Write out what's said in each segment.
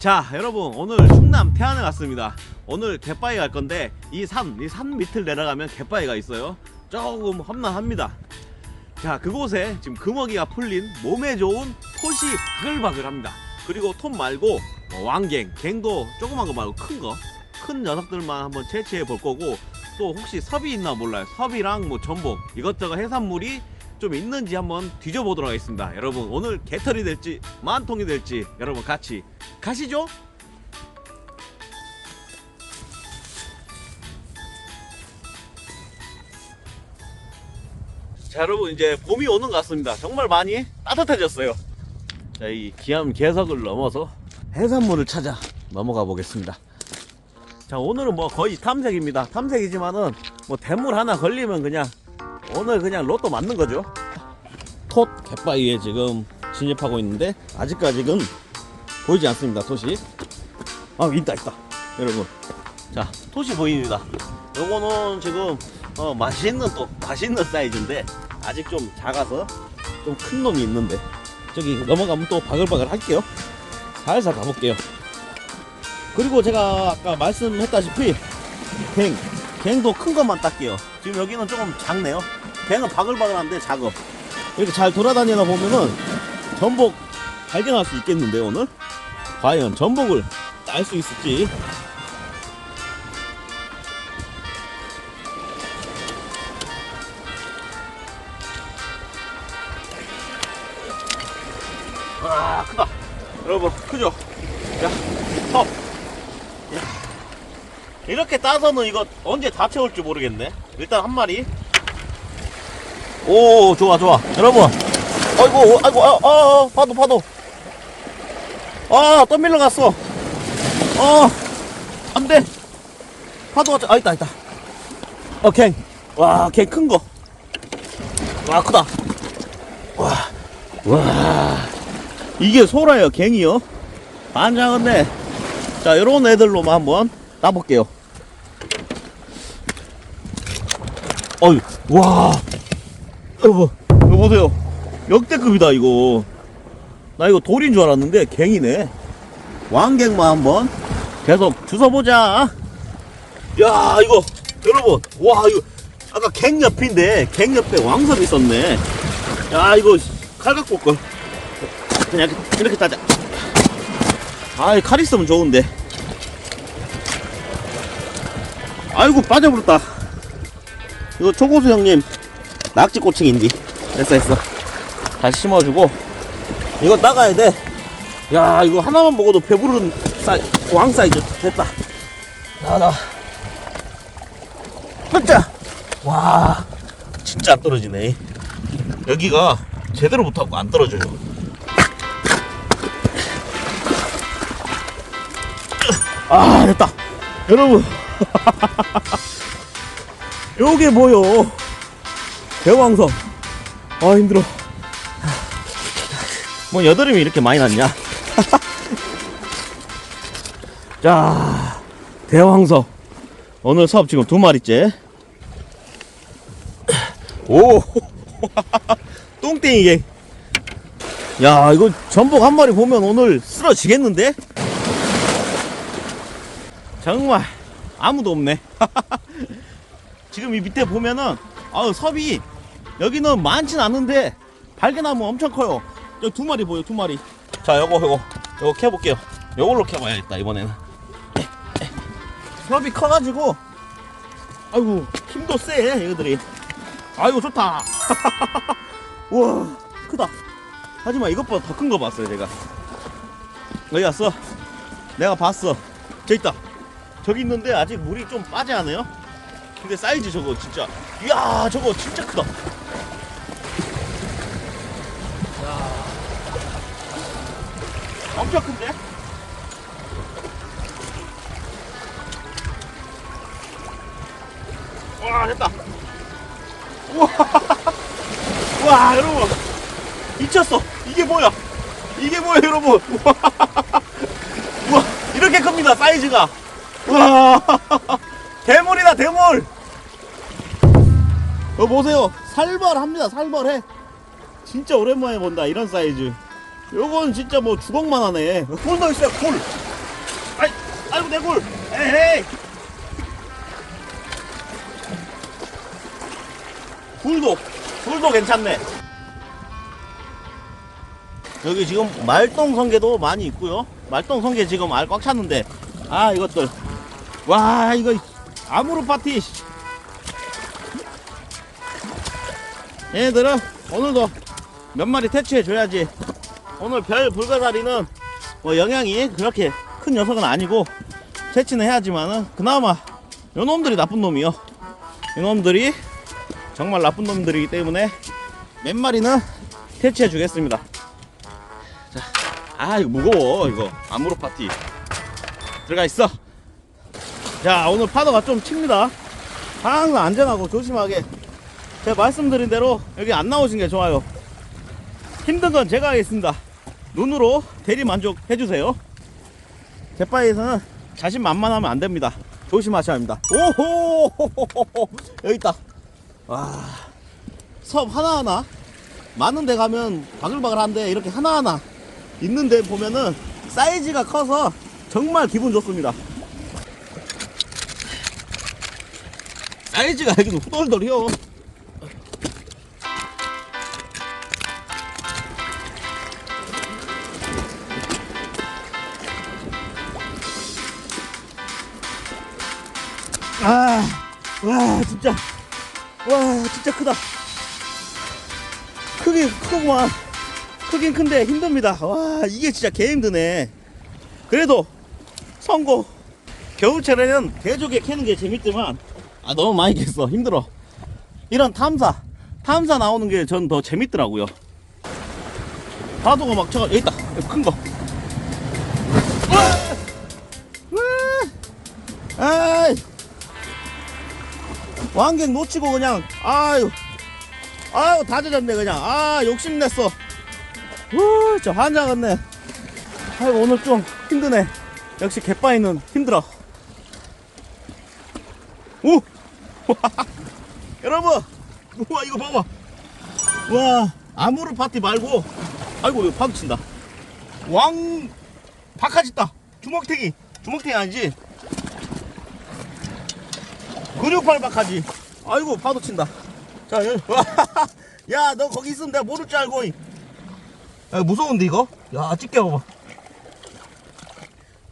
자 여러분 오늘 충남 태안에 왔습니다. 오늘 갯바위 갈 건데 이 산이 산 밑을 내려가면 갯바위가 있어요. 조금 험난합니다. 자 그곳에 지금 금어기가 풀린 몸에 좋은 톳이 바글바글합니다. 그리고 톳 말고 어, 왕갱 갱도 조그만 거 말고 큰 거 큰 녀석들만 한번 채취해 볼 거고 또 혹시 섭이 있나 몰라요. 섭이랑 뭐 전복 이것저것 해산물이 좀 있는지 한번 뒤져보도록 하겠습니다. 여러분 오늘 개털이 될지 만통이 될지 여러분 같이 가시죠. 자 여러분 이제 봄이 오는 것 같습니다. 정말 많이 따뜻해졌어요. 자 이 기암 개석을 넘어서 해산물을 찾아 넘어가 보겠습니다. 자 오늘은 뭐 거의 탐색입니다. 탐색이지만은 뭐 대물 하나 걸리면 그냥 오늘 그냥 로또 맞는 거죠? 톳 갯바위에 지금 진입하고 있는데 아직까지는 보이지 않습니다 톳이. 아 있다 있다. 여러분. 자 톳이 보입니다. 요거는 지금 어, 맛있는 또 맛있는 사이즈인데 아직 좀 작아서 좀 큰 놈이 있는데. 저기 넘어가면 또 바글바글 할게요. 살살 가볼게요. 그리고 제가 아까 말씀했다시피 갱 갱도 큰 것만 딸게요. 지금 여기는 조금 작네요 갱은 바글바글한데 작어 이렇게 잘 돌아다니다 보면은 전복 발견할 수 있겠는데 오늘? 과연 전복을 딸 수 있을지. 와 크다. 여러분 크죠? 야top 이렇게 따서는 이거 언제 다 채울지 모르겠네. 일단 한 마리 오 좋아 좋아. 여러분. 아이고 아이고 아, 아, 아 파도 파도. 아 떠밀러 갔어. 어 안돼. 파도 왔아 있다 있다. 어갱와갱 큰거. 와 크다. 와 와. 이게 소라예요 갱이요. 반장한데 자 요런 애들로만 한번 따볼게요. 어이 와 여보. 이거 보세요. 역대급이다 이거. 나 이거 돌인 줄 알았는데 갱이네. 왕갱만 한번 계속 주워보자. 야 이거 여러분. 와 이거 아까 갱 옆인데 갱 옆에 왕섭 있었네. 야 이거 칼 갖고 올걸. 그냥 이렇게, 따자. 아이 칼 있으면 좋은데. 아이고 빠져버렸다. 이거 초고수 형님 낙지 꼬챙인디. 됐어 됐어. 다시 심어주고. 이거 나가야 돼야 이거 하나만 먹어도 배부른 사이, 왕 사이즈. 됐다. 나나. 끝자! 와 진짜 안 떨어지네. 여기가 제대로 못하고 안 떨어져요. 아 됐다. 여러분. 요게 뭐요 대왕성. 아 힘들어. 뭐 여드름이 이렇게 많이 났냐? 자 대왕석 오늘 사업 지금 두 마리째. 오 똥땡이게. 야 이거 전복 한 마리 보면 오늘 쓰러지겠는데? 정말 아무도 없네. 지금 이 밑에 보면은 아우 섭이. 여기는 많진 않은데 발견하면 엄청 커요. 저두 마리 보여 두 마리. 자 요거 요거. 요거 캐볼게요. 요걸로 캐봐야겠다 이번에는. 섭이 커가지고. 아이고 힘도 세 얘들이. 아이고 좋다. 우와 크다. 하지만 이것보다 더 큰 거 봤어요 제가. 여기 왔어. 내가 봤어. 저 있다. 저기 있는데 아직 물이 좀 빠지 않아요? 근데 사이즈 저거 진짜 이야 저거 진짜 크다. 엄청 큰데? 와 됐다. 우와. 와 여러분. 미쳤어. 이게 뭐야? 이게 뭐야 여러분? 우와. 이렇게 큽니다 사이즈가. 와 대물이다 대물! 어 보세요. 살벌합니다 살벌해. 진짜 오랜만에 본다 이런 사이즈. 요건 진짜 뭐 주걱만 하네. 굴도 있어요 굴. 아이고 내굴! 에헤이! 굴도 굴도 괜찮네. 여기 지금 말똥 성게도 많이 있고요. 말똥 성게 지금 알 꽉 찼는데. 아 이것들. 와 이거 아무르 파티. 씨. 얘들은 오늘도 몇 마리 퇴치해 줘야지. 오늘 별 불가사리는 뭐 영향이 그렇게 큰 녀석은 아니고 퇴치는 해야지만은 그나마 요 놈들이 나쁜 놈이요. 이 놈들이 정말 나쁜 놈들이기 때문에 몇 마리는 퇴치해 주겠습니다. 자, 아 이거 무거워 이거. 아무로 파티. 들어가 있어 자 오늘 파도가 좀 칩니다. 항상 안전하고 조심하게. 제가 말씀드린 대로 여기 안 나오신 게 좋아요. 힘든 건 제가 하겠습니다. 눈으로 대리 만족 해 주세요. 갯바위에서는 자신만만하면 안 됩니다. 조심하셔야 합니다. 오호! 여기 있다. 와섬 하나하나. 많은 데 가면 바글바글한데 이렇게 하나하나 있는데 보면은 사이즈가 커서 정말 기분 좋습니다 사이즈가 여기는 후덜덜이요 아, 와, 진짜, 와, 진짜 크다. 크긴 크구만. 크긴 큰데 힘듭니다. 와, 이게 진짜 개 힘드네. 그래도 성공. 겨울철에는 개조개 캐는 게 재밌지만, 아, 너무 많이 캤어. 힘들어. 이런 탐사, 탐사 나오는 게 전 더 재밌더라고요. 파도가 막 쳐가, 여기 있다. 여기 큰 거. 와! 와! 아이! 왕객 놓치고 그냥 아유 아유 다 젖었네 그냥 아 욕심냈어 우저 환장했네 아이고 오늘 좀 힘드네 역시 갯바위는 힘들어 오 여러분 우와 이거 봐봐 와 아무르 파티 말고 아이고 이거 파도 친다 왕 바카지 있다 주먹탱이 주먹탱이 아니지 근육팔 박하지. 아이고 파도 친다. 자, 여기. 야, 너 거기 있으면 내가 모를 줄 알고. 야, 무서운데 이거? 야, 찍게 봐봐.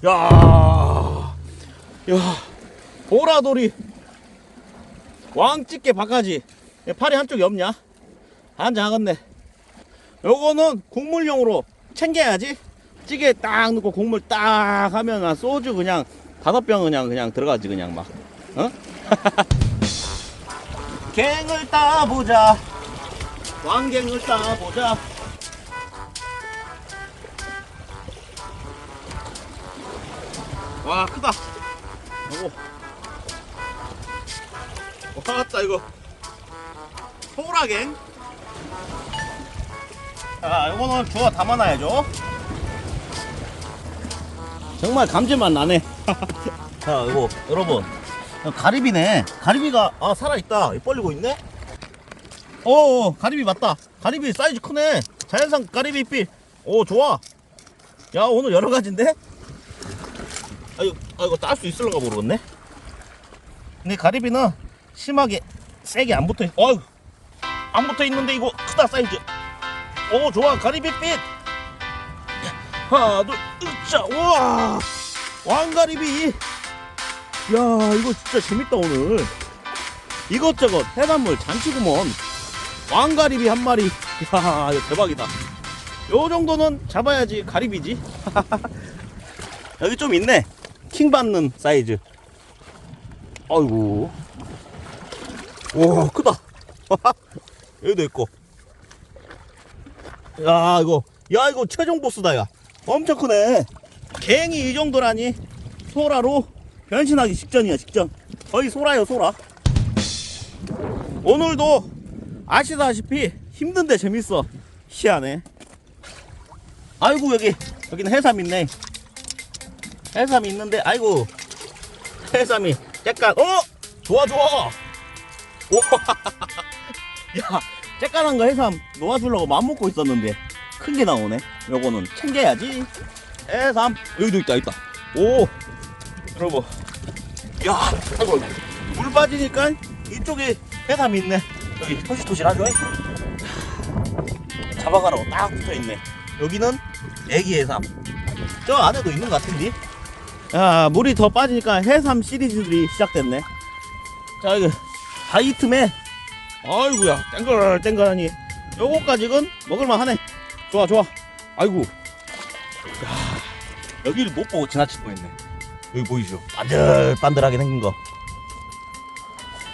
야, 야, 보라돌이 왕집게 바가지. 팔이 한쪽이 없냐? 한장하겠네. 요거는 국물용으로 챙겨야지. 찌개 딱 넣고 국물 딱 하면 은 소주 그냥 다섯 병 그냥 그냥 들어가지 그냥 막. 어? 갱을 따보자 왕갱을 따보자 와 크다 요거 왔다 이거 소라갱 자 요거는 주워 담아놔야죠 정말 감질만 나네 자 이거 여러분 가리비네. 가리비가 아 살아있다. 뻘리고 있네. 어, 가리비 맞다. 가리비 사이즈 크네. 자연산 가리비 삘. 오 좋아. 야 오늘 여러 가지인데. 아 이거 아 이거 딸수 있을런가 모르겠네. 근데 가리비는 심하게 세게 안 붙어. 있... 어안 붙어 있는데 이거 크다 사이즈. 오 좋아. 가리비 삘. 하나 둘 으짜 우와. 왕가리비. 야 이거 진짜 재밌다 오늘. 이것저것 해산물 잔치구먼 왕가리비 한 마리. 야 이거 대박이다. 요 정도는 잡아야지 가리비지 여기 좀 있네. 킹 받는 사이즈. 아이고 오 크다. 여기도 있고. 야 이거. 야 이거 최종 보스다 야. 엄청 크네. 갱이 이 정도라니. 소라로 변신하기 직전이야 직전. 거의 소라요 소라. 오늘도 아시다시피 힘든데 재밌어. 희한해. 아이고 여기. 여기는 해삼 있네. 해삼이 있는데 아이고. 해삼이 약간 어? 좋아 좋아. 오 야 쬐깐한 거 해삼 놓아주려고 맘먹고 있었는데 큰 게 나오네. 요거는 챙겨야지. 해삼. 여기도 있다 있다. 오. 여러분. 야 아이고. 물 빠지니까 이쪽에 해삼이 있네. 여기 토실토실하죠 잡아가라고 딱 붙어있네. 여기는 애기 해삼. 저 안에도 있는 것 같은데? 야 물이 더 빠지니까 해삼 시리즈들이 시작됐네. 자 이거 다이 틈에. 아이고야 땡글 땡글하니. 요거까지는 먹을만 하네. 좋아 좋아. 아이고. 야 여기를 못 보고 지나칠 뻔했네. 여기 보이시죠? 반들반들하게 생긴 거.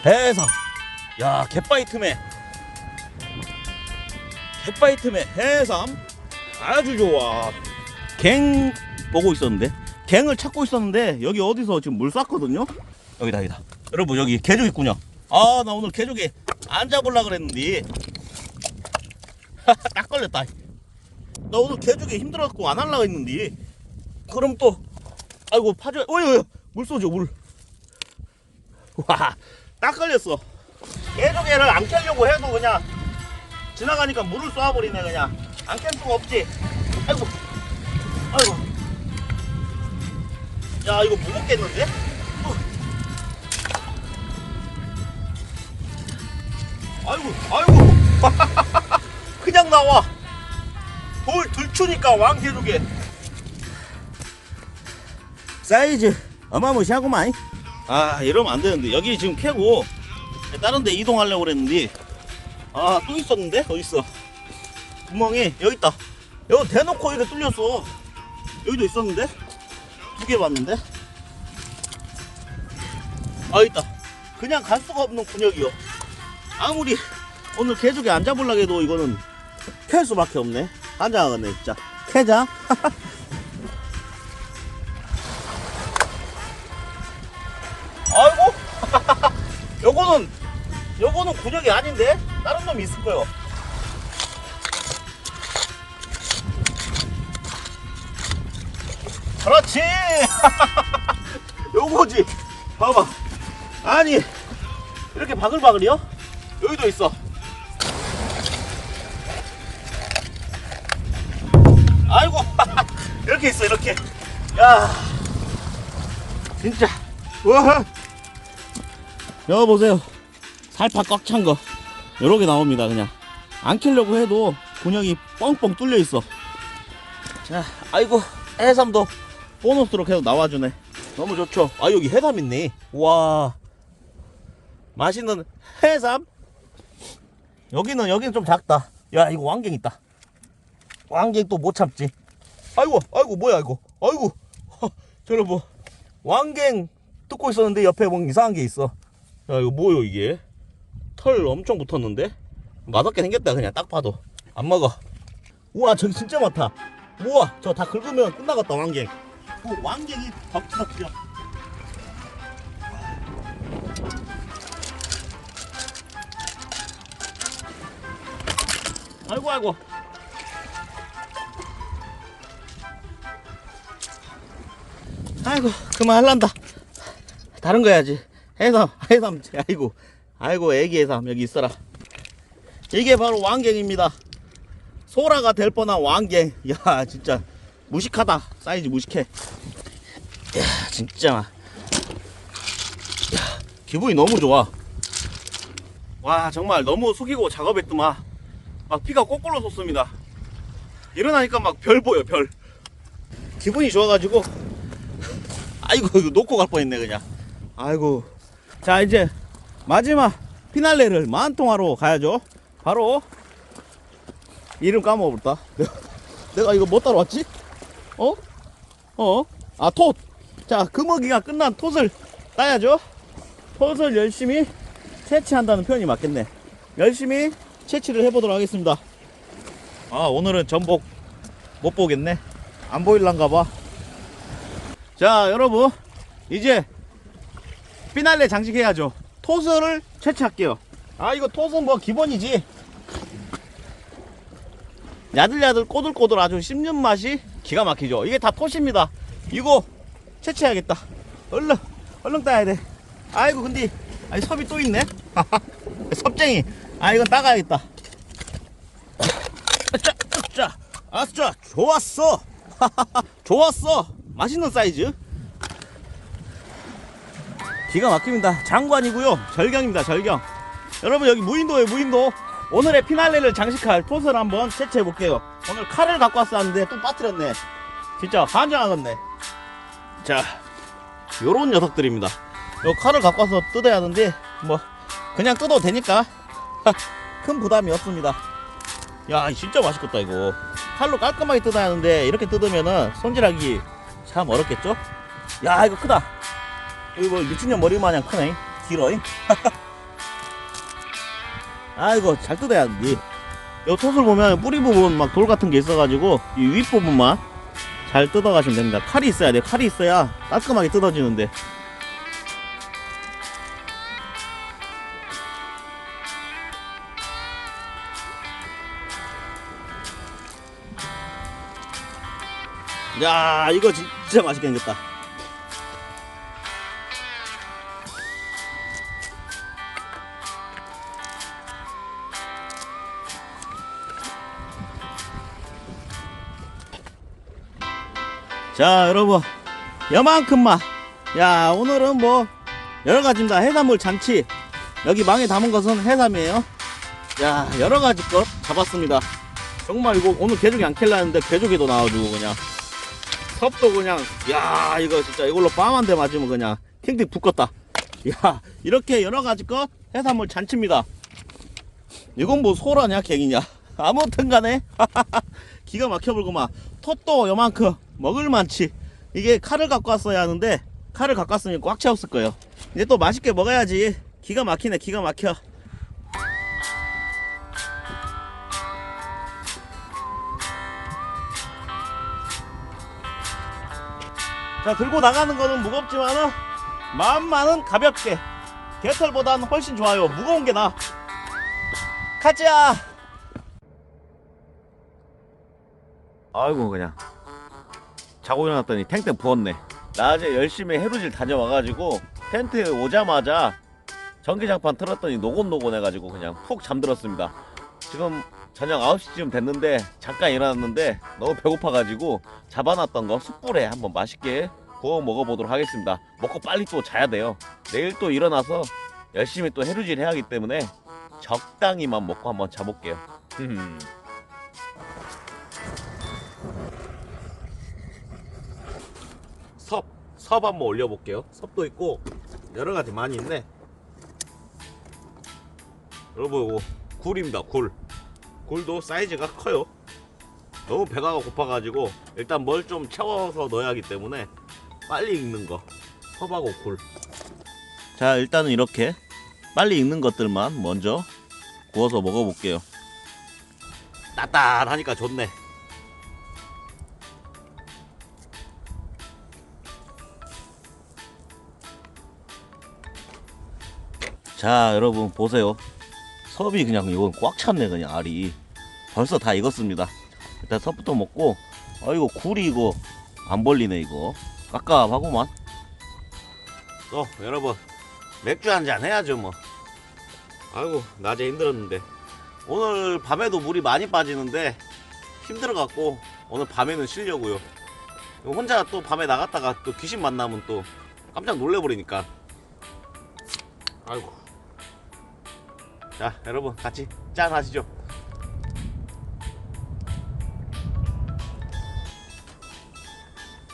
해삼 야 갯바위 틈에. 해삼 아주 좋아. 갱 보고 있었는데? 갱을 찾고 있었는데 여기 어디서 지금 물 쐈거든요? 여기다 여기다. 여러분 여기 개조 있군요 아 나 오늘 개조개 안 잡으려 그랬는데. 딱 걸렸다. 나 오늘 개조개 힘들어갖고 안 하려고 했는데. 그럼 또 아이고 파져 어이 물 쏘죠 물와딱 걸렸어. 개조개를 안 켜려고 해도 그냥 지나가니까 물을 쏘아버리네 그냥. 안켤 수가 없지? 아이고 아이고. 야 이거 무겁겠는데? 아이고 아이고. 그냥 나와. 돌 들추니까 왕개조개 사이즈 어마무시하구만. 아 이러면 안 되는데. 여기 지금 캐고. 다른 데 이동하려고 그랬는데. 아 또 있었는데? 어디 있어. 구멍이 여기 있다. 여기 대놓고 이렇게 뚫렸어. 여기도 있었는데? 두 개 봤는데? 아 있다. 그냥 갈 수가 없는 군역이요 아무리 오늘 안 잡으려고 해도 이거는 캘 수밖에 없네. 환장하겠네 진짜. 캐자? 아이고! 요거는 요거는 군역이 아닌데? 다른 놈이 있을 거요. 그렇지! 요거지. 봐봐. 아니 이렇게 바글바글이요? 여기도 있어. 아이고 이렇게 있어 이렇게. 야. 진짜. 우와. 여기 보세요. 살파 꽉 찬 거. 요렇게 나옵니다 그냥. 안 키려고 해도 군역이 뻥뻥 뚫려 있어. 자 아이고 해삼도 보너스로 계속 나와주네. 너무 좋죠? 아 여기 해삼 있네. 와. 맛있는 해삼 여기는 여기는 좀 작다. 야 이거 왕갱 있다. 왕갱 또 못 참지. 아이고 아이고 뭐야 이거. 아이고 저는 뭐 왕갱 뜯고 있었는데 옆에 뭔 이상한 게 있어. 야 이거 뭐요 이게? 털 엄청 붙었는데? 맛없게 생겼다 그냥 딱 봐도. 안 먹어. 우와 저기 진짜 많다. 우와 저 다 긁으면 끝나갔다 왕갱. 그 왕갱이 덕지덕지요 아이고 아이고. 아이고 그만 할란다. 다른 거 해야지. 해삼 해삼 아이고 아이고 애기 해삼 여기 있어라. 이게 바로 왕갱입니다. 소라가 될 뻔한 왕갱. 야 진짜 무식하다. 사이즈 무식해. 야 진짜. 야, 기분이 너무 좋아. 와 정말 너무 숙이고 작업했더만 막 피가 거꾸로 솟습니다. 일어나니까 막 별 보여 별. 기분이 좋아가지고. 아이고 이거 놓고 갈 뻔했네 그냥. 아이고. 자 이제 마지막 피날레를 만통하러 가야죠. 바로 이름 까먹어버렸다. 내가, 이거 뭐 따라왔지? 어? 어? 아 톳! 자 금어기가 끝난 톳을 따야죠. 톳을 열심히 채취한다는 표현이 맞겠네. 열심히 채취를 해보도록 하겠습니다. 아 오늘은 전복 못 보겠네. 안 보일란가 봐자 여러분 이제 피날레 장식해야죠. 토스를 채취할게요. 아 이거 톳은 뭐 기본이지. 야들야들 꼬들꼬들 아주 씹는 맛이 기가 막히죠. 이게 다 톳입니다. 이거 채취해야겠다. 얼른 얼른 따야 돼. 아이고 근데 아니 섭이 또 있네. 섭쟁이 아 이건 따가야겠다 자, 자, 아싸 좋았어 좋았어 맛있는 사이즈 기가 막힙니다. 장관이고요. 절경입니다. 절경. 여러분 여기 무인도에 무인도. 오늘의 피날레를 장식할 폿을 한번 채취해 볼게요. 오늘 칼을 갖고 왔었는데 또 빠뜨렸네. 진짜 환장하겠네. 자, 요런 녀석들입니다. 요 칼을 갖고 와서 뜯어야 하는데 뭐 그냥 뜯어도 되니까 큰 부담이 없습니다. 야, 진짜 맛있겠다 이거. 칼로 깔끔하게 뜯어야 하는데 이렇게 뜯으면은 손질하기 참 어렵겠죠? 야, 이거 크다. 이거 뭐 미친년 머리 마냥 크네. 길어잉. 아이고 잘 뜯어야 하는데. 요 톳을 보면 뿌리 부분 막 돌 같은 게 있어가지고 이 윗부분만 잘 뜯어가시면 됩니다. 칼이 있어야 돼. 칼이 있어야 깔끔하게 뜯어지는데. 야 이거 진짜 맛있게 생겼다. 자 여러분. 여만큼만 야 오늘은 뭐 여러가지입니다. 해산물 잔치. 여기 망에 담은 것은 해삼이에요. 야 여러가지 것 잡았습니다. 정말 이거 오늘 개조기 안 캘라 했는데 개조기도 나와주고 그냥 섭도 그냥 야 이거 진짜 이걸로 빵한대 맞으면 그냥 팅팅 붙겠다. 야 이렇게 여러가지 것 해산물 잔치입니다. 이건 뭐 소라냐 갱이냐. 아무튼 간에 기가 막혀불구만 톳도 요만큼 먹을 만치. 이게 칼을 갖고 왔어야 하는데 칼을 갖고 왔으면 꽉 채웠을 거예요. 이제 또 맛있게 먹어야지. 기가 막히네 기가 막혀 자 들고 나가는 거는 무겁지만은 마음만은 가볍게 개털보단 훨씬 좋아요. 무거운 게 나아. 가자! 아이고 그냥. 자고 일어났더니 탱탱 부었네. 낮에 열심히 해루질 다녀와가지고 텐트에 오자마자 전기장판 틀었더니 노곤노곤 해가지고 그냥 푹 잠들었습니다. 지금 저녁 9시쯤 됐는데 잠깐 일어났는데 너무 배고파가지고 잡아놨던 거 숯불에 한번 맛있게 구워 먹어보도록 하겠습니다 먹고 빨리 또 자야 돼요 내일 또 일어나서 열심히 또 해루질 해야 하기 때문에 적당히만 먹고 한번 자볼게요 섭, 섭 한번 올려볼게요. 섭도 있고 여러 가지 많이 있네. 여러분 이거 굴입니다. 굴. 굴도 사이즈가 커요. 너무 배가 고파가지고 일단 뭘 좀 채워서 넣어야 하기 때문에 빨리 익는 거 섭하고 굴. 자 일단은 이렇게 빨리 익는 것들만 먼저 구워서 먹어볼게요. 따뜻하니까 좋네. 자 여러분 보세요 섭이 그냥 이건 꽉 찼네 그냥 알이. 벌써 다 익었습니다. 일단 섭부터 먹고 아이고 굴이 이거 안 벌리네 이거. 깝깝하구만 또 여러분 맥주 한잔 해야죠 뭐. 아이고 낮에 힘들었는데. 오늘 밤에도 물이 많이 빠지는데 힘들어갖고 오늘 밤에는 쉬려고요. 혼자 또 밤에 나갔다가 또 귀신 만나면 또 깜짝 놀래버리니까. 아이고 자 여러분 같이 짠 하시죠.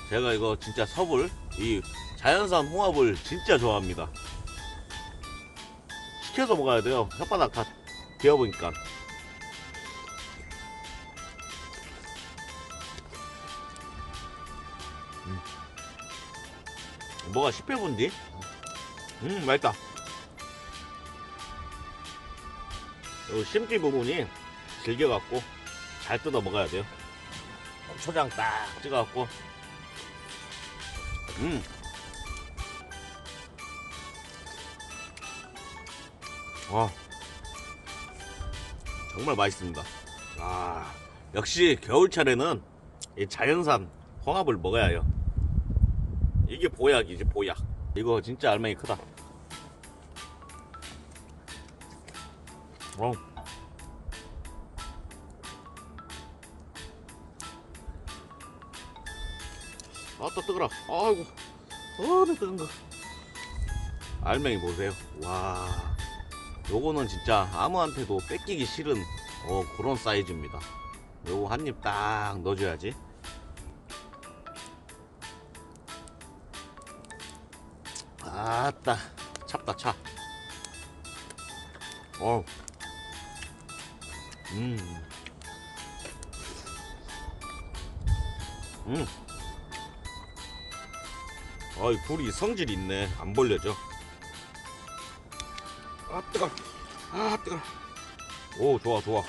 제가 이거 진짜 섭을 이 자연산 홍합을 진짜 좋아합니다. 시켜서 먹어야 돼요. 혓바닥 다 베어보니까. 음. 뭐가 씹혀본디? 음 맛있다 요 심기 부분이 질겨갖고 잘 뜯어 먹어야 돼요. 초장 딱 찍어갖고, 음. 와, 정말 맛있습니다. 아, 역시 겨울철에는 이 자연산 홍합을 먹어야 해요. 이게 보약이지, 보약. 이거 진짜 알맹이 크다. 어. 아따 뜨거라 아이고 아나 뜨거운 거 알맹이 보세요. 와, 요거는 진짜 아무한테도 뺏기기 싫은 어, 그런 사이즈입니다. 요거 한 입 딱 넣어줘야지. 아따, 찹다 차. 어, 음, 음. 아이 불이 성질이 있네. 안 벌려져. 아 뜨거 아 뜨거 오 좋아 좋아.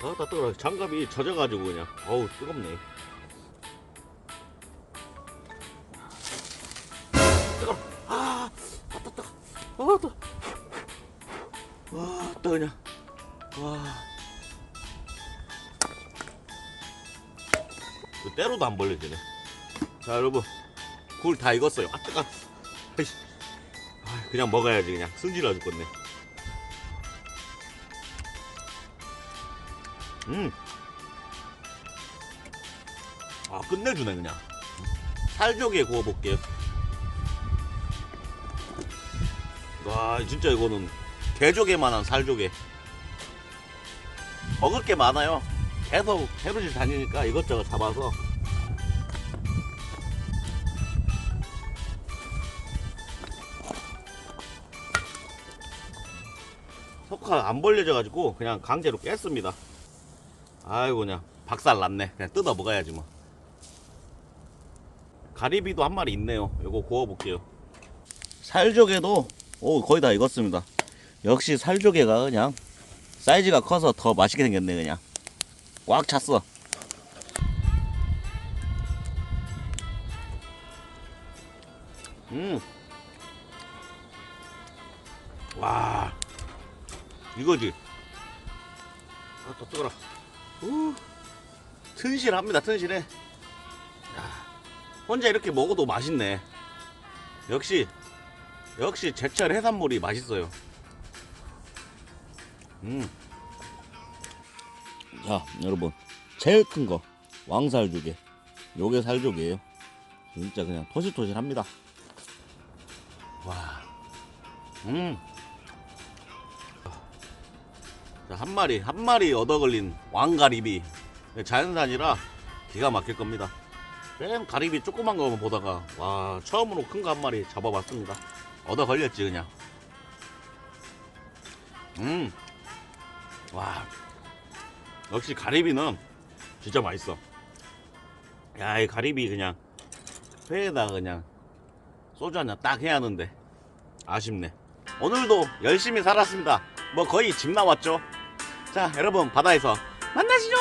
아따 뜨거 장갑이 젖어가지고 그냥. 어우 뜨겁네 벌려지네. 자 여러분. 굴 다 익었어요. 아 뜨거 그냥 먹어야지 그냥. 승질나 죽겠네. 음. 아 끝내주네 그냥. 살조개 구워볼게요. 와 진짜 이거는 개조개만한 살조개. 먹을 게 많아요. 계속 해루질 다니니까 이것저것 잡아서 석화 안 벌려져 가지고 그냥 강제로 깼습니다. 아이고 그냥 박살 났네. 그냥 뜯어 먹어야지 뭐. 가리비도 한 마리 있네요. 요거 구워 볼게요. 살조개도 오 거의 다 익었습니다. 역시 살조개가 그냥 사이즈가 커서 더 맛있게 생겼네 그냥. 꽉 찼어. 음. 와. 이거지. 아, 또 뜨거라. 우. 튼실합니다, 튼실해. 야, 혼자 이렇게 먹어도 맛있네. 역시, 역시 제철 해산물이 맛있어요. 음. 자, 여러분. 제일 큰 거. 왕살조개. 요게 살조개예요. 진짜 그냥 토실토실합니다. 와. 음. 자, 한 마리, 한 마리 얻어 걸린 왕가리비. 자연산이라 기가 막힐 겁니다. 맨 가리비 조그만 거만 보다가, 와, 처음으로 큰 거 한 마리 잡아봤습니다. 얻어 걸렸지, 그냥. 음. 와. 역시 가리비는 진짜 맛있어. 야, 이 가리비 그냥 회에다가 그냥 소주 한잔 딱 해야 하는데 아쉽네. 오늘도 열심히 살았습니다. 뭐 거의 집 나왔죠. 자, 여러분 바다에서 만나시죠.